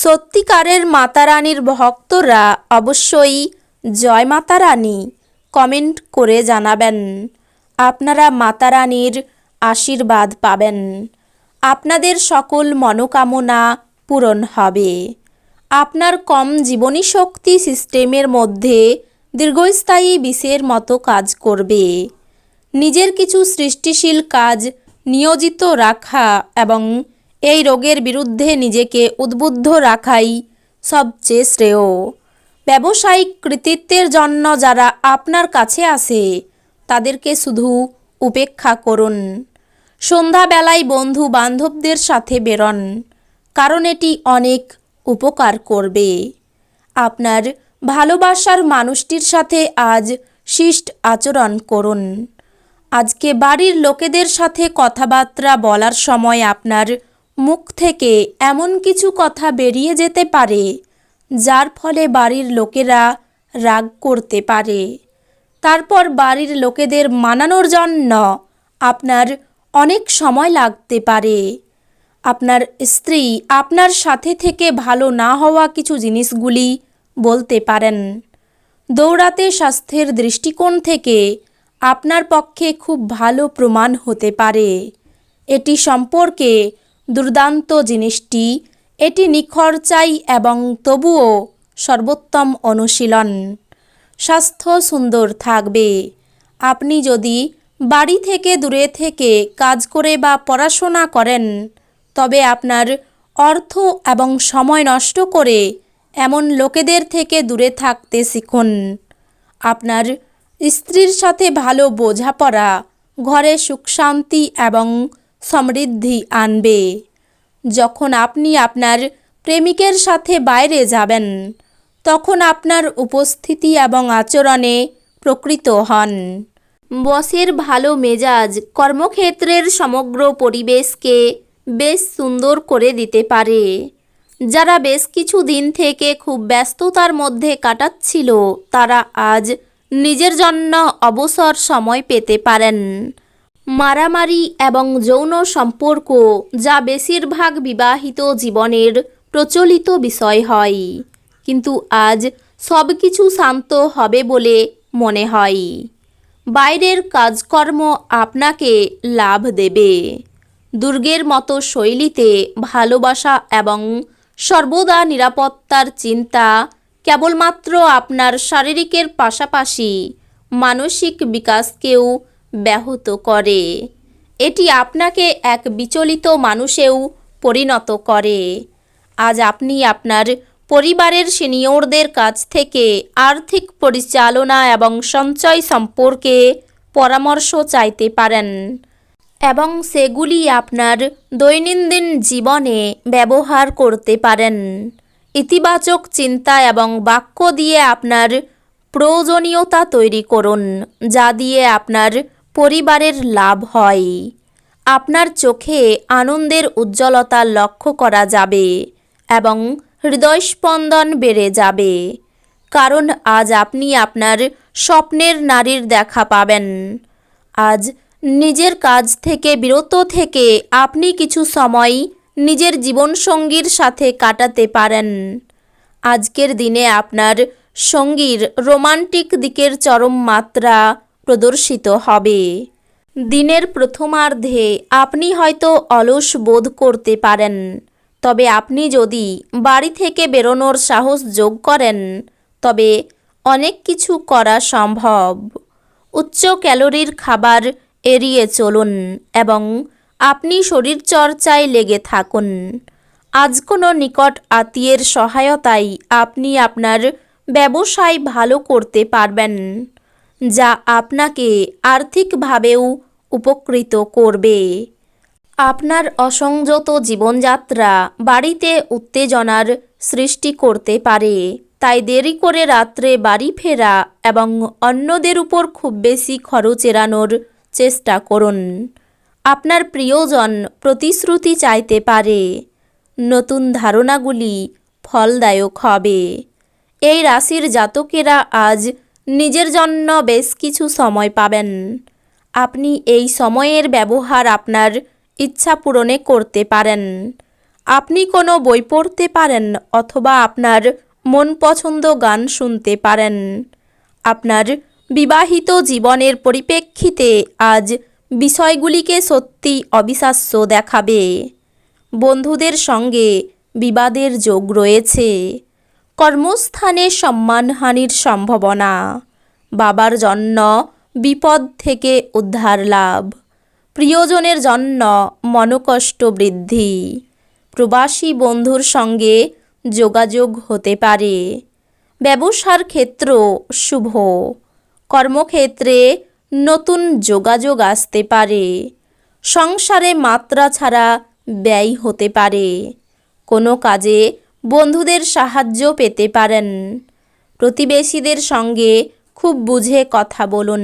সত্যিকারের মাতারানীর ভক্তরা অবশ্যই জয় মাতারানী কমেন্ট করে জানাবেন। আপনারা মাতারানীর আশীর্বাদ পাবেন। আপনাদের সকল মনোকামনা পূরণ হবে। আপনার কম জীবনী শক্তি সিস্টেমের মধ্যে দীর্ঘস্থায়ী বিষের মতো কাজ করবে। নিজের কিছু সৃষ্টিশীল কাজ নিয়োজিত রাখা এবং এই রোগের বিরুদ্ধে নিজেকে উদ্বুদ্ধ রাখাই সবচেয়ে শ্রেয়। ব্যবসায়িক কৃতিত্বের জন্য যারা আপনার কাছে আসে, তাদেরকে শুধু উপেক্ষা করুন। সন্ধ্যাবেলায় বন্ধু বান্ধবদের সাথে বেরন, কারণ এটি অনেক উপকার করবে। আপনার ভালোবাসার মানুষটির সাথে আজ শিষ্ট আচরণ করুন। আজকে বাড়ির লোকেদের সাথে কথাবার্তা বলার সময় আপনার মুখ থেকে এমন কিছু কথা বেরিয়ে যেতে পারে, যার ফলে বাড়ির লোকেরা রাগ করতে পারে। তারপর বাড়ির লোকেদের মানানোর জন্য আপনার অনেক সময় লাগতে পারে। আপনার স্ত্রী আপনার সাথে থেকে ভালো না হওয়া কিছু জিনিসগুলি বলতে পারেন। দৌড়াতে স্বাস্থ্যের দৃষ্টিকোণ থেকে আপনার পক্ষে খুব ভালো প্রমাণ হতে পারে। এটি সম্পর্কে দুর্দান্ত জিনিসটি, এটি নিখরচাই এবং তবুও সর্বোত্তম অনুশীলন। স্বাস্থ্য সুন্দর থাকবে। আপনি যদি বাড়ি থেকে দূরে থেকে কাজ করে বা পড়াশোনা করেন, তবে আপনার অর্থ এবং সময় নষ্ট করে এমন লোকেদের থেকে দূরে থাকতে শিখুন। আপনার স্ত্রীর সাথে ভালো বোঝাপড়া, ঘরে সুখ শান্তি এবং সমৃদ্ধি আনবে। যখন আপনি আপনার প্রেমিকের সাথে বাইরে যাবেন, তখন আপনার উপস্থিতি এবং আচরণে প্রকৃত হন। বসের ভালো মেজাজ কর্মক্ষেত্রের সমগ্র পরিবেশকে বেশ সুন্দর করে দিতে পারে। যারা বেশ কিছু দিন থেকে খুব ব্যস্ততার মধ্যে কাটাচ্ছিল, তারা আজ নিজের জন্য অবসর সময় পেতে পারেন। মারামারি এবং যৌন সম্পর্ক যা বেশিরভাগ বিবাহিত জীবনের প্রচলিত বিষয় হয়। কিন্তু আজ সব কিছু শান্ত হবে বলে মনে হয়। বাইরের কাজকর্ম আপনাকে লাভ দেবে। দুর্গের মতো শৈলীতে ভালোবাসা এবং সর্বদা নিরাপত্তার চিন্তা কেবলমাত্র আপনার শারীরিকের পাশাপাশি মানসিক বিকাশকেও ব্যাহত করে। এটি আপনাকে এক বিচলিত মানুষেও পরিণত করে। আজ আপনি আপনার পরিবারের সিনিয়রদের কাছ থেকে আর্থিক পরিচালনা এবং সঞ্চয় সম্পর্কে পরামর্শ চাইতে পারেন এবং সেগুলি আপনার দৈনন্দিন জীবনে ব্যবহার করতে পারেন। ইতিবাচক চিন্তা এবং বাক্য দিয়ে আপনার প্রয়োজনীয়তা তৈরি করুন, যা দিয়ে আপনার পরিবারের লাভ হয়। আপনার চোখে আনন্দের উজ্জ্বলতা লক্ষ্য করা যাবে এবং হৃদয়স্পন্দন বেড়ে যাবে। কারণ আজ আপনি আপনার স্বপ্নের নারীর দেখা পাবেন। আজ নিজের কাজ থেকে, বিরত থেকে আপনি কিছু সময় নিজের জীবনসঙ্গীর সাথে কাটাতে পারেন। আজকের দিনে আপনার সঙ্গীর রোমান্টিক দিকের চরম মাত্রা প্রদর্শিত হবে। দিনের প্রথমার্ধে আপনি হয়তো অলস বোধ করতে পারেন। তবে আপনি যদি বাড়ি থেকে বেরোনোর সাহস যোগ করেন, তবে অনেক কিছু করা সম্ভব। উচ্চ ক্যালোরির খাবার এড়িয়ে চলুন এবং আপনি শরীরচর্চায় লেগে থাকুন। আজ কোনো নিকট আত্মীয়ের সহায়তায় আপনি আপনার ব্যবসায় ভালো করতে পারবেন। যা আপনাকে আর্থিকভাবেও উপকৃত করবে। আপনার অসংযত জীবনযাত্রা বাড়িতে উত্তেজনার সৃষ্টি করতে পারে। তাই দেরি করে রাত্রে বাড়ি ফেরা এবং অন্যদের উপর খুব বেশি খরচ এড়ানোর চেষ্টা করুন। আপনার প্রিয়জন প্রতিশ্রুতি চাইতে পারে। নতুন ধারণাগুলি ফলদায়ক হবে। এই রাশির জাতকেরা আজ নিজের জন্য বেশ কিছু সময় পাবেন। আপনি এই সময়ের ব্যবহার আপনার ইচ্ছা পূরণে করতে পারেন। আপনি কোনো বই পড়তে পারেন অথবা আপনার মন পছন্দ গান শুনতে পারেন। আপনার বিবাহিত জীবনের পরিপ্রেক্ষিতে আজ বিষয়গুলিকে সত্যি অবিশ্বাস্য দেখাবে। বন্ধুদের সঙ্গে বিবাদের যোগ রয়েছে। কর্মস্থানে সম্মানহানির সম্ভাবনা। বাবার জন্য বিপদ থেকে উদ্ধার লাভ। প্রিয়জনের জন্য মনোকষ্ট বৃদ্ধি। প্রবাসী বন্ধুর সঙ্গে যোগাযোগ হতে পারে। ব্যবসার ক্ষেত্র শুভ। কর্মক্ষেত্রে নতুন যোগাযোগ আসতে পারে। সংসারে মাত্রা ছাড়া ব্যয় হতে পারে। কোনো কাজে বন্ধুদের সাহায্য পেতে পারেন। প্রতিবেশীদের সঙ্গে খুব বুঝে কথা বলুন।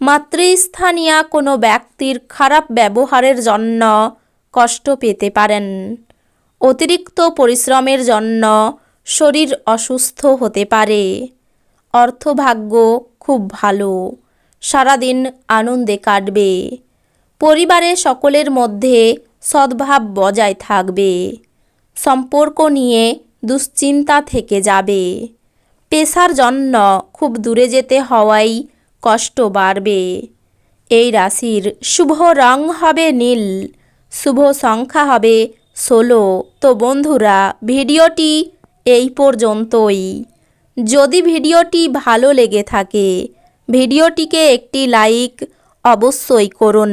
মাতৃস্থানীয় কোনো ব্যক্তির খারাপ ব্যবহারের জন্য কষ্ট পেতে পারেন। অতিরিক্ত পরিশ্রমের জন্য শরীর অসুস্থ হতে পারে। অর্থভাগ্য খুব ভালো। সারাদিন আনন্দে কাটবে। পরিবারে সকলের মধ্যে সদ্ভাব বজায় থাকবে। সম্পর্ক নিয়ে দুশ্চিন্তা থেকে যাবে। পেশার জন্য খুব দূরে যেতে হওয়াই কষ্ট বাড়বে। এই রাশির শুভ রং হবে নীল, শুভ সংখ্যা হবে ষোলো। তো বন্ধুরা, ভিডিওটি এই পর্যন্তই। যদি ভিডিওটি ভালো লেগে থাকে, ভিডিওটিকে একটি লাইক অবশ্যই করুন।